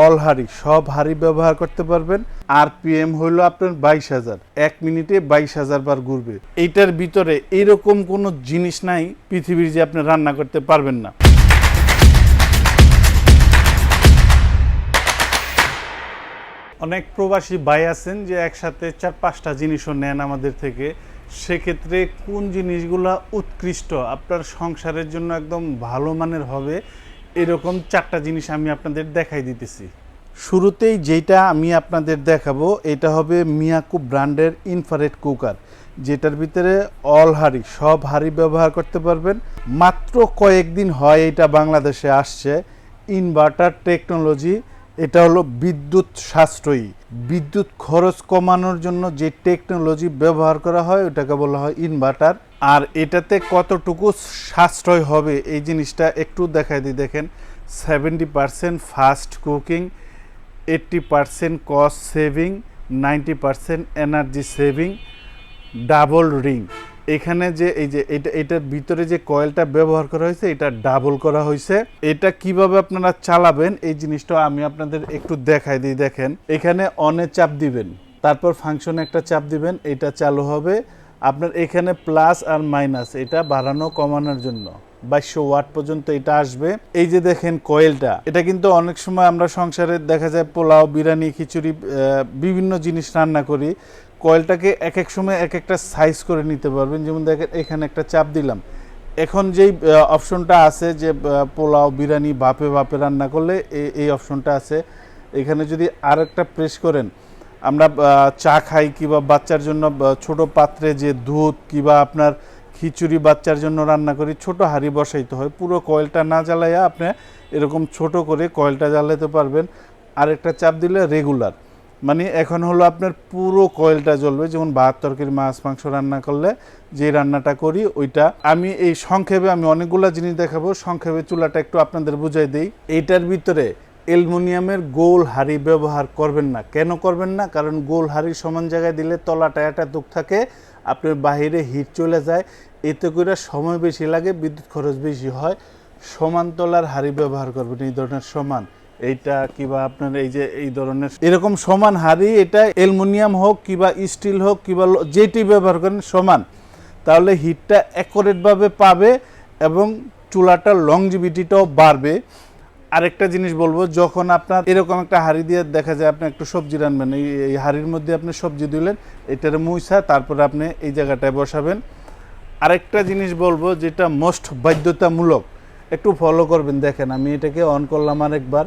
All হাড়ি, সব হাড়ি ব্যবহার করতে পারবেন। আর পিএম হইল আপনার বাইশ হাজার। এক মিনিটে বাইশ হাজার বার ঘুরবে। এইটার ভিতরে এরকম কোনো জিনিস নাই পৃথিবীর যে আপনি রান্না করতে পারবেন না। অনেক প্রবাসী ভাই আছেন যে একসাথে চার পাঁচটা জিনিসও নেন আমাদের থেকে। সেক্ষেত্রে কোন জিনিসগুলা উৎকৃষ্ট? আপনার সংসারের জন্য একদম ভালো মানের হবে। এরকম চারটা জিনিস আমি আপনাদের দেখাই দিতেছি। শুরুতেই যেটা আমি আপনাদের দেখাবো, এটা হবে মিয়াকু ব্র্যান্ডের ইনফারেট কুকার, যেটার ভিতরে অল হাড়ি, সব হাড়ি ব্যবহার করতে পারবেন। মাত্র কয়েকদিন হয় এটা বাংলাদেশে আসছে। ইনভার্টার টেকনোলজি এটা হলো বিদ্যুৎ সাশ্রয়ী। বিদ্যুৎ খরচ কমানোর জন্য যে টেকনোলজি ব্যবহার করা হয়, ওটাকে বলা হয় ইনভার্টার আর এটাতে কতটুকু সাশ্রয় হবে, এই জিনিসটা একটু দেখাই দিই। দেখেন seventy percent fast cooking eighty percent cost saving ninety percent energy saving double ring এখানে যে এই যে এটা, এটার ভিতরে যে কয়েলটা ব্যবহার করা হয়েছে, এটা ডাবল করা হয়েছে। এটা কীভাবে আপনারা চালাবেন, এই জিনিসটা আমি আপনাদের একটু দেখাই দিই, দেখেন। এখানে অনে চাপ দিবেন, তারপর ফাংশনে একটা চাপ দিবেন, এটা চালু হবে। আপনার এখানে প্লাস আর মাইনাস এটা বাড়ানো কমানোর জন্য। বাইশশো ওয়াট পর্যন্ত এটা আসবে। এই যে দেখেন কয়েলটা, এটা কিন্তু অনেক সময় আমরা সংসারে দেখা যায় পোলাও, বিরিয়ানি, খিচুড়ি বিভিন্ন জিনিস রান্না করি। কয়েলটাকে এক এক সময় এক একটা সাইজ করে নিতে পারবেন। যেমন দেখেন, এখানে একটা চাপ দিলাম। এখন যেই অপশনটা আছে যে পোলাও, বিরিয়ানি, বাপে বাপে রান্না করলে এই- অপশনটা আছে। এখানে যদি আর একটা প্রেস করেন, আমরা চা খাই কিংবা বাচ্চার জন্য ছোট পাত্রে যে দুধ কিংবা আপনার খিচুড়ি বাচ্চার জন্য রান্না করি, ছোট হাঁড়ি বসাইতে হয়। পুরো কয়েলটা না জ্বালাইয়া আপনি এরকম ছোট করে কয়েলটা জ্বালাতে পারবেন। আরেকটা চাপ দিলে রেগুলার মানে এখন হলো আপনার পুরো কয়েলটা জ্বলবে, যেমন ভাত তরকারি মাছ, মাংস রান্না করলে যে রান্নাটা করি ওইটা। আমি এই সংক্ষেপে আমি অনেকগুলো জিনিস দেখাবো, সংক্ষেপে চুলাটা একটু আপনাদের বুঝাই দিই। এইটার ভিতরে অ্যালুমিনিয়ামের গোল হাঁড়ি ব্যবহার করবেন না। কেন করবেন না? কারণ গোল হাঁড়ি সমান জায়গায় দিলে তলাটা একটা দুঃখ থাকে, আপনার বাহিরে হিট চলে যায়। এতে করে সময় বেশি লাগে, বিদ্যুৎ খরচ বেশি হয়। সমান তলার হাঁড়ি ব্যবহার করবেন, এই ধরনের সমান। এইটা কিবা আপনার এই যে এই ধরনের এরকম সমান হাঁড়ি, এটা অ্যালুমিনিয়াম হোক কিবা স্টিল হোক কিবা যেটি ব্যবহার করেন সমান। তাহলে হিটটা অ্যাকোরেটভাবে পাবে এবং চুলাটার লংজিভিটিটাও বাড়বে। আরেকটা জিনিস বলব, যখন আপনার এরকম একটা হাঁড়ি দিয়ে দেখা যায় আপনি একটু সবজি রান্নবেন এই এই হাঁড়ির মধ্যে আপনি সবজি দিলেন, এটার মুইসা, তারপরে আপনি এই জায়গাটায় বসাবেন। আরেকটা জিনিস বলব, যেটা মোস্ট বাধ্যতামূলক একটু ফলো করবেন, দেখেন আমি এটাকে অন করলাম আরেকবার,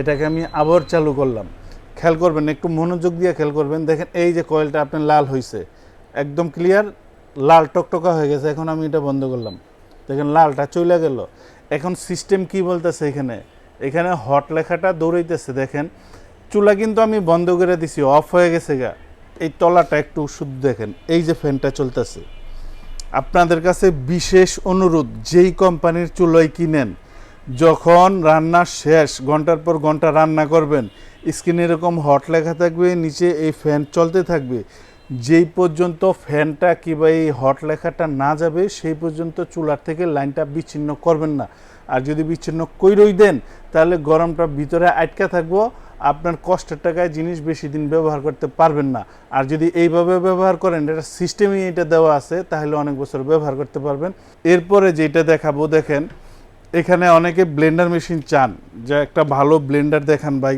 এটাকে আমি আবার চালু করলাম। খেয়াল করবেন, একটু মনোযোগ দিয়ে খেয়াল করবেন, দেখেন এই যে কয়েলটা আপনার লাল হয়েছে একদম ক্লিয়ার লাল টকটকা হয়ে গেছে, এখন আমি এটা বন্ধ করলাম। দেখেন লালটা চলে গেল। এখন সিস্টেম কি বলতেছে এখানে? এখানে হট লেখাটা দৌড়াইতেছে, দেখেন। চুলা কিন্তু আমি বন্ধ করে দিছি অফ হয়ে গেছে গা। এই তলাটা একটু শুদ্ধ দেখেন, এই যে ফ্যানটা চলতেছে। আপনাদের কাছে বিশেষ অনুরোধ, যেই কোম্পানির চুলোই কিনেন, যখন রান্না শেষ, ঘণ্টার পর ঘণ্টা রান্না করবেন, স্ক্রিনে এরকম হট লেখা থাকবে, নিচে এই ফ্যান চলতে থাকবে, যেই পর্যন্ত ফ্যানটা কিংবা এই হট লেখাটা না যাবে, সেই পর্যন্ত চুলার থেকে লাইনটা বিচ্ছিন্ন করবেন না। আর যদি বিচ্ছিন্ন কইরই দেন, তাহলে গরমটা ভিতরে আটকা থাকব আপনার কষ্টের টাকায় জিনিস বেশি দিন ব্যবহার করতে পারবেন না। আর যদি এইভাবে ব্যবহার করেন, এটা সিস্টেমই এটা দেওয়া আছে, তাহলে অনেক বছর ব্যবহার করতে পারবেন। এরপরে যেটা দেখাবো, দেখেন, এখানে অনেকে ব্লেন্ডার মেশিন চান। যে একটা ভালো ব্লেন্ডার দেখান ভাই।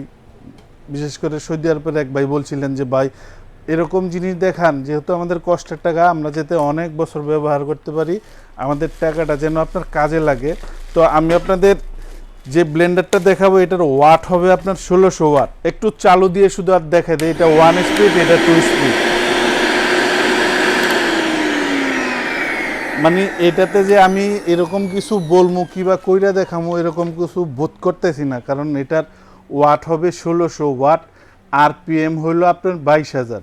বিশেষ করে সৌদি আরবের এক ভাই বলছিলেন যে, ভাই, এরকম জিনিস দেখান, যেহেতু আমাদের কষ্টের টাকা, আমরা যাতে অনেক বছর ব্যবহার করতে পারি, আমাদের টাকাটা যেন আপনার কাজে লাগে। তো আমি আপনাদের যে ব্লেন্ডারটা দেখাবো, এটার ওয়াট হবে আপনার ষোলোশো ওয়াট। একটু চালু দিয়ে শুধু আর দেখা দেয় এটা ওয়ান স্পিড এটা টু স্পিড মানে এটাতে যে আমি এরকম কিছু বলব কিবা কইরা দেখামো, এরকম কিছু বোধ করতেছি না, কারণ এটার ওয়াট হবে ষোলোশো ওয়াট আরপিএম হইল আপনার বাইশ হাজার।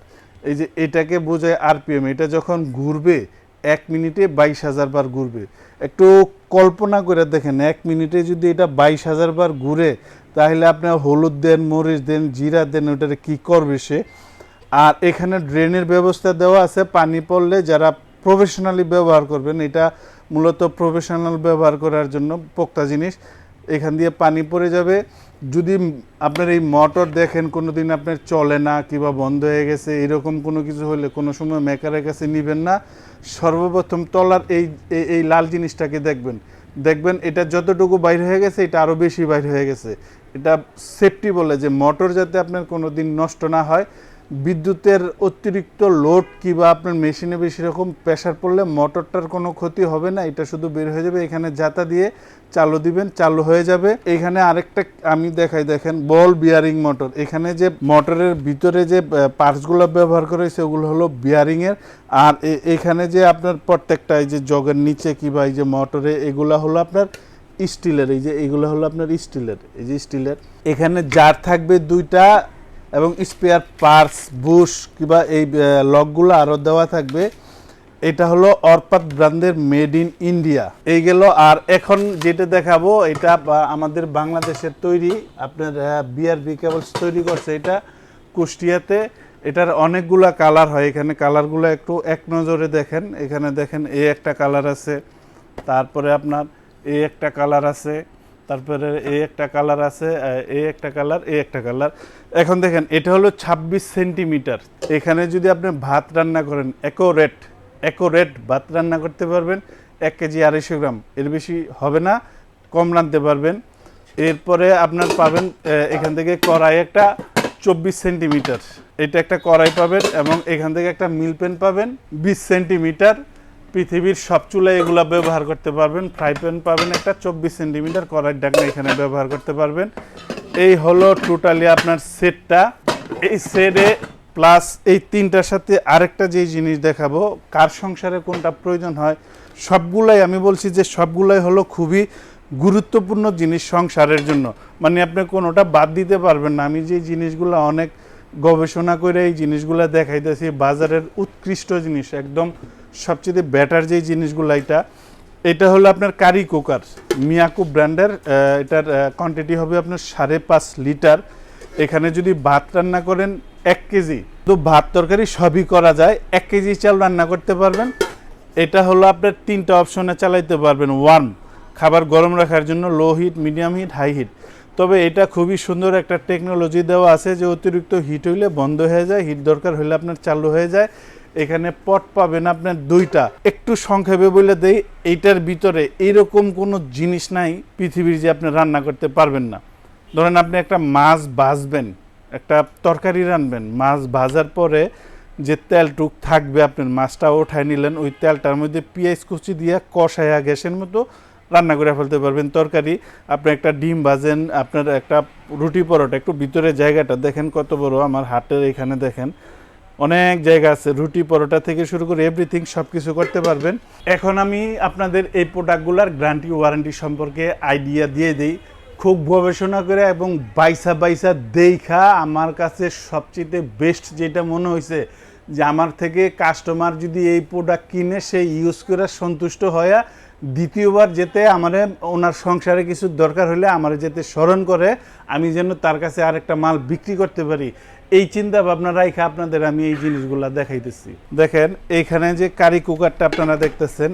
এই যে এটাকে বোঝায় আরপিএম এটা যখন ঘুরবে এক মিনিটে বাইশ হাজার বার ঘুরবে। একটু কল্পনা করে দেখেন, এক মিনিটে যদি এটা বাইশ হাজার বার ঘুরে, তাহলে আপনার হলুদ দেন, মরিচ দেন, জিরা দেন, ওটারে কি করবে সে? আর এখানে ড্রেনের ব্যবস্থা দেওয়া আছে, পানি পড়লে যারা প্রফেশনালি ব্যবহার করবেন, এটা মূলত প্রফেশনাল ব্যবহার করার জন্য পোক্তা জিনিস। এখান দিয়ে পানি পড়ে যাবে। যদি আপনার এই মোটর দেখেন কোনো দিন আপনার চলে না, কিংবা বন্ধ হয়ে গেছে, এরকম কোনো কিছু হলে কোনো সময় মেকারের কাছে নেবেন না। সর্বপ্রথম তলার এই, এই- লাল জিনিসটাকে দেখবেন। দেখবেন এটা যতটুকু বাইর হয়ে গেছে, এটা আরও বেশি বাইর হয়ে গেছে। এটা সেফটি বলে যে, মোটর যাতে আপনার কোনো দিন নষ্ট না হয় বিদ্যুতের অতিরিক্ত লোড কিংবা আপনার মেশিনে বেশি রকম প্রেশার পড়লে মোটরটার কোনো ক্ষতি হবে না, এটা শুধু বের হয়ে যাবে, এখানে জাতা দিয়ে চালু দিবেন, চালু হয়ে যাবে। এখানে আরেকটা আমি দেখাই, দেখেন বল বিয়ারিং মোটর এখানে যে মোটরের ভিতরে যে পার্টসগুলো ব্যবহার করে সেগুলো হলো বিয়ারিংয়ের আর এখানে যে আপনার প্রত্যেকটা এই যে জগের নিচে কিংবা এই যে মোটরে এগুলো হলো আপনার স্টিলের এই যে এগুলো হলো আপনার স্টিলের এই যে স্টিলের এখানে জার থাকবে দুইটা এবং স্পেয়ার পার্স, বুশ কিংবা এই লকগুলো আরও দেওয়া থাকবে। এটা হলো অর্পাত ব্র্যান্ডের মেড ইন ইন্ডিয়া। এই গেল, আর এখন যেটা দেখাবো, এটা আমাদের বাংলাদেশের তৈরি, আপনার বিআরবি কেবলস তৈরি করছে এটা কুষ্টিয়াতে। এটার অনেকগুলা কালার হয় এখানে। কালারগুলো একটু এক নজরে দেখেন। এখানে দেখেন, এ একটা কালার আছে, তারপরে আপনার এ একটা কালার আছে। তারপরে এই একটা কালার আছে এই একটা কালার এই একটা কালার। এখন দেখেন, এটা হলো ২৬ সেন্টিমিটার। এখানে যদি আপনি ভাত রান্না করেন একো রেট একো রেট ভাত রান্না করতে পারবেন। এক কেজি আড়াইশো গ্রাম। এর বেশি হবে না, কম রাঁধতে পারবেন। এরপরে আপনার পাবেন এখান থেকে কড়াই একটা চব্বিশ সেন্টিমিটার। এটা একটা কড়াই পাবেন এবং এখান থেকে একটা মিল পেন পাবেন। বিশ সেন্টিমিটার। পৃথিবীর সব চুলায় এগুলা ব্যবহার করতে পারবেন। ফ্রাই প্যান পাবেন একটা, চব্বিশ সেন্টিমিটার কড়াইয়ের ডাকনা এখানে ব্যবহার করতে পারবেন। এই হলো টোটালি আপনার সেটটা। এই সেটে প্লাস এই তিনটার সাথে আরেকটা যে জিনিস দেখাবো, কার সংসারে কোনটা প্রয়োজন হয়, সবগুলাই আমি বলছি যে সবগুলাই হলো খুবই গুরুত্বপূর্ণ জিনিস সংসারের জন্য। মানে আপনি কোনোটা বাদ দিতে পারবেন না। আমি যে জিনিসগুলো অনেক গবেষণা করে এই জিনিসগুলো দেখাইতেছি, বাজারের উৎকৃষ্ট জিনিস, একদম সবচেয়ে বেটার যে জিনিসগুলো এটা এটা হলো আপনার কারি কুকার মিয়াকু ব্র্যান্ডের এটার কোয়ান্টিটি হবে আপনার সাড়ে পাঁচ লিটার। এখানে যদি ভাত রান্না করেন এক কেজি তো ভাত তরকারি সবই করা যায়, এক কেজি চাল রান্না করতে পারবেন। এটা হলো আপনার তিনটা অপশনে চালাইতে পারবেন। ওয়ার্ম খাবার গরম রাখার জন্য low heat medium heat high heat তবে এটা খুবই সুন্দর একটা টেকনোলজি দেওয়া আছে যে অতিরিক্ত হিট হইলে বন্ধ হয়ে যায় হিট দরকার হলে আপনার চালু হয়ে যায়। এখানে পট পাবেন আপনার দুইটা। একটু সংক্ষেপে বলে দেই, এইটার ভিতরে এইরকম কোনো জিনিস নাই পৃথিবীর যে আপনি রান্না করতে পারবেন না। ধরেন আপনি একটা মাছ ভাজবেন, একটা তরকারি রানবেন, মাছ ভাজার পরে যে তেলটুক থাকবে আপনার মাছটা ওঠায় নিলেন, ওই তেলটার মধ্যে পেঁয়াজ কুচি দিয়ে কষায়া গ্যাসের মতো রান্না করে ফেলতে পারবেন। তরকারি, আপনি একটা ডিম ভাজেন, আপনার একটা রুটি পরোটা, একটু ভিতরে জায়গাটা দেখেন কত বড়, আমার হাটের এখানে দেখেন। অনেক জায়গা আছে, রুটি পরোটা থেকে শুরু করে এভরিথিং সব কিছু করতে পারবেন। এখন আমি আপনাদের এই প্রোডাক্টগুলোর গ্যারান্টি ওয়ারেন্টি সম্পর্কে আইডিয়া দিয়ে দিই। খুব গবেষণা করে এবং বাইসা বাইসা দেখা আমার কাছে সবচেয়ে বেস্ট যেটা মনে হয়েছে, যে আমার থেকে কাস্টমার যদি এই প্রোডাক্ট কিনে, সে ইউজ করে সন্তুষ্ট হয়ে দ্বিতীয়বার যেতে আমার, ওনার সংসারে কিছু দরকার হলে আমার যেতে স্মরণ করে, আমি যেন তার কাছে আরেকটা মাল বিক্রি করতে পারি। এই চিন্তা ভাবনা রাইখা আপনাদের আমি এই জিনিসগুলা দেখাইতেছি। দেখেন, এইখানে যে কারি কুকারটা আপনারা দেখতেছেন,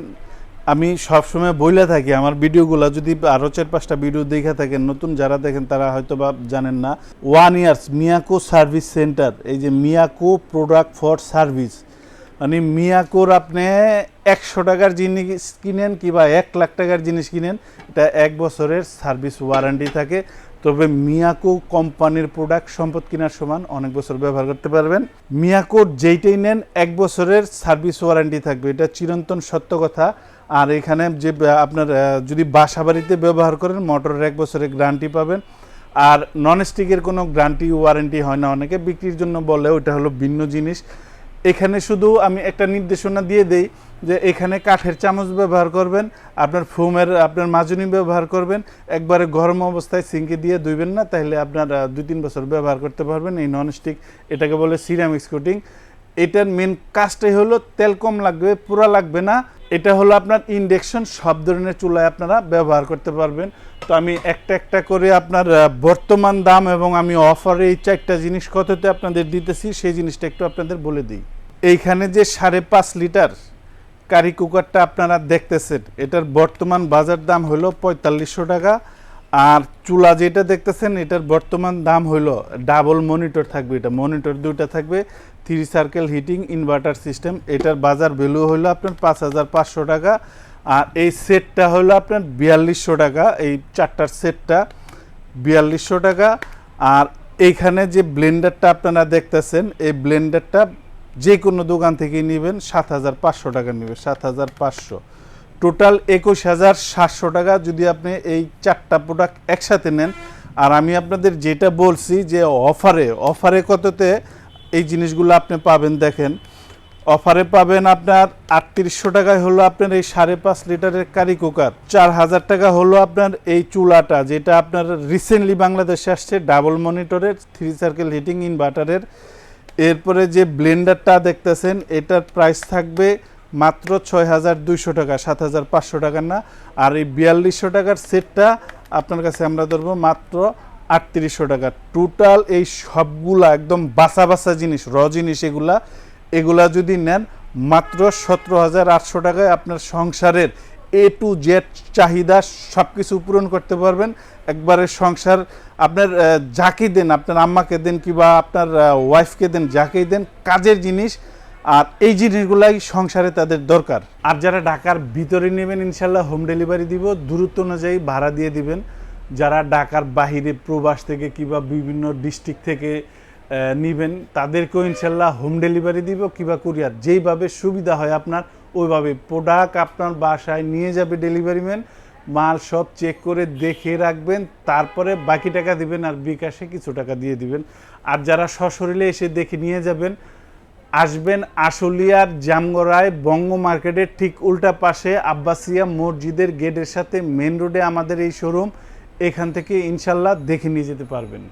আমি সবসময় বইলে থাকি, আমার ভিডিওগুলো যদি আরও চার পাঁচটা ভিডিও দেখে থাকেন, নতুন যারা দেখেন তারা হয়তো বা জানেন না one years Miyako service centre এই যে মিয়াকো প্রোডাক্ট ফর সার্ভিস মানে মিয়াকোর আপনি একশো টাকার জিনিস কিনেন কিংবা এক লাখ টাকার জিনিস কিনেন, এটা এক বছরের সার্ভিস ওয়ারেন্টি থাকে। তবে মিয়াকো কোম্পানির প্রোডাক্ট সম্পদ কেনার সমান অনেক বছর ব্যবহার করতে পারবেন। মিয়াকোর যেইটাই নেন, এক বছরের সার্ভিস ওয়ারেন্টি থাকবে। এটা চিরন্তন সত্য কথা। আর এখানে যে আপনার যদি বাসা বাড়িতে ব্যবহার করেন, মোটরের এক বছরের গ্যারান্টি পাবেন। আর নন স্টিকের কোনো গ্যারান্টি ওয়ারেন্টি হয় না। অনেকে বিক্রির জন্য বলে ওটা হলো ভিন্ন জিনিস। এখানে শুধু আমি একটা নির্দেশনা দিয়ে দেই যে এখানে কাঠের চামচ ব্যবহার করবেন, আপনার ফোমের, আপনার মাজুনি ব্যবহার করবেন, একবারে গরম অবস্থায় সিঙ্কে দিয়ে ধুইবেন না, তাহলে আপনার দুই তিন বছর ব্যবহার করতে পারবেন এই ননস্টিক এটাকে বলে সিরামিক্স কোটিং এটার মেন কাজটাই হলো তেল কম লাগবে পুরা লাগবে না। এটা হলো আপনার ইন্ডেকশন সব ধরনের চুলায় আপনারা ব্যবহার করতে পারবেন। তো আমি একটা একটা করে আপনার বর্তমান দাম এবং আমি অফারে এই চারটা জিনিস কততে আপনাদের দিতেছি, সেই জিনিসটা একটু আপনাদের বলে দিই। এইখানে যে সাড়ে পাঁচ লিটার কারি কুকারটা আপনারা দেখতেছেন, এটার বর্তমান বাজার দাম হলো পঁয়তাল্লিশশো টাকা। আর চুলা যেটা দেখতেছেন, এটার বর্তমান দাম হলো ডাবল মনিটর থাকবে, এটা মনিটর দুইটা থাকবে, three circle heating, inverter system, এটার বাজার ভ্যালু হলো আপনার পাঁচ হাজার পাঁচশো টাকা। আর এই সেটটা হলো আপনার বিয়াল্লিশশো টাকা, এই চারটার সেটটা বিয়াল্লিশশো টাকা। আর এইখানে যে ব্লেন্ডারটা আপনারা দেখতেছেন, এই ব্লেন্ডারটা যে কোনো দোকান থেকে নেবেন সাত হাজার পাঁচশো টাকা নেবে সাত হাজার পাঁচশো। টোটাল একুশ হাজার সাতশো টাকা যদি আপনি এই চারটা প্রোডাক্ট একসাথে নেন। আর আমি আপনাদের যেটা বলছি যে অফারে অফারে কততে এই জিনিসগুলো আপনি পাবেন দেখেন। অফারে পাবেন আপনার আটত্রিশশো টাকায় হলো আপনার এই সাড়ে পাঁচ লিটারের কারি কুকার চার হাজার টাকা হলো আপনার এই চুলাটা, যেটা আপনার রিসেন্টলি বাংলাদেশে আসছে ডাবল মনিটরের থ্রি সার্কেল হিটিং ইনভার্টারের এরপরে যে ব্লেন্ডারটা দেখতেছেন, এটার প্রাইস থাকবে মাত্র ছয় হাজার দুইশো টাকা সাত হাজার পাঁচশো টাকার না। আর এই বিয়াল্লিশশো টাকার সেটটা আপনার কাছে আমরা ধরবো মাত্র আটত্রিশশো টাকা। টোটাল এই সবগুলা একদম বাসা বাসা জিনিস, র জিনিস এগুলা এগুলা যদি নেন মাত্র সতেরো হাজার আটশো টাকায় আপনার সংসারের এ টু জেড চাহিদা সব কিছু পূরণ করতে পারবেন। একবারে সংসার, আপনার যাকে দেন, আপনার আম্মাকে দেন কিংবা আপনার ওয়াইফকে দেন যাকেই দেন, কাজের জিনিস। আর এই জিনিসগুলাই সংসারে তাদের দরকার। আর যারা ঢাকার ভিতরে নেবেন ইনশাল্লাহ হোম ডেলিভারি দিব। দূরত্ব অনুযায়ী ভাড়া দিয়ে দিবেন। যারা ঢাকার বাহিরে প্রবাস থেকে কিংবা বিভিন্ন ডিস্ট্রিক্ট থেকে নিবেন, তাদেরকেও ইনশাল্লাহ হোম ডেলিভারি দিব কিংবা কুরিয়ার যেইভাবে সুবিধা হয় আপনার ওইভাবে প্রোডাক্ট আপনার বাসায় নিয়ে যাবে ডেলিভারি ম্যান মাল সব চেক করে দেখে রাখবেন, তারপরে বাকি টাকা দিবেন আর বিকাশে কিছু টাকা দিয়ে দিবেন। আর যারা সশরীরে এসে দেখে নিয়ে যাবেন, আসবেন আশুলিয়ার জামগড়ায় বঙ্গ মার্কেটের ঠিক উল্টা পাশে আব্বাসিয়া মসজিদের গেটের সাথে মেন রোডে আমাদের এই শোরুম এখান থেকে ইনশাল্লাহ দেখে নিয়ে যেতে পারবেন।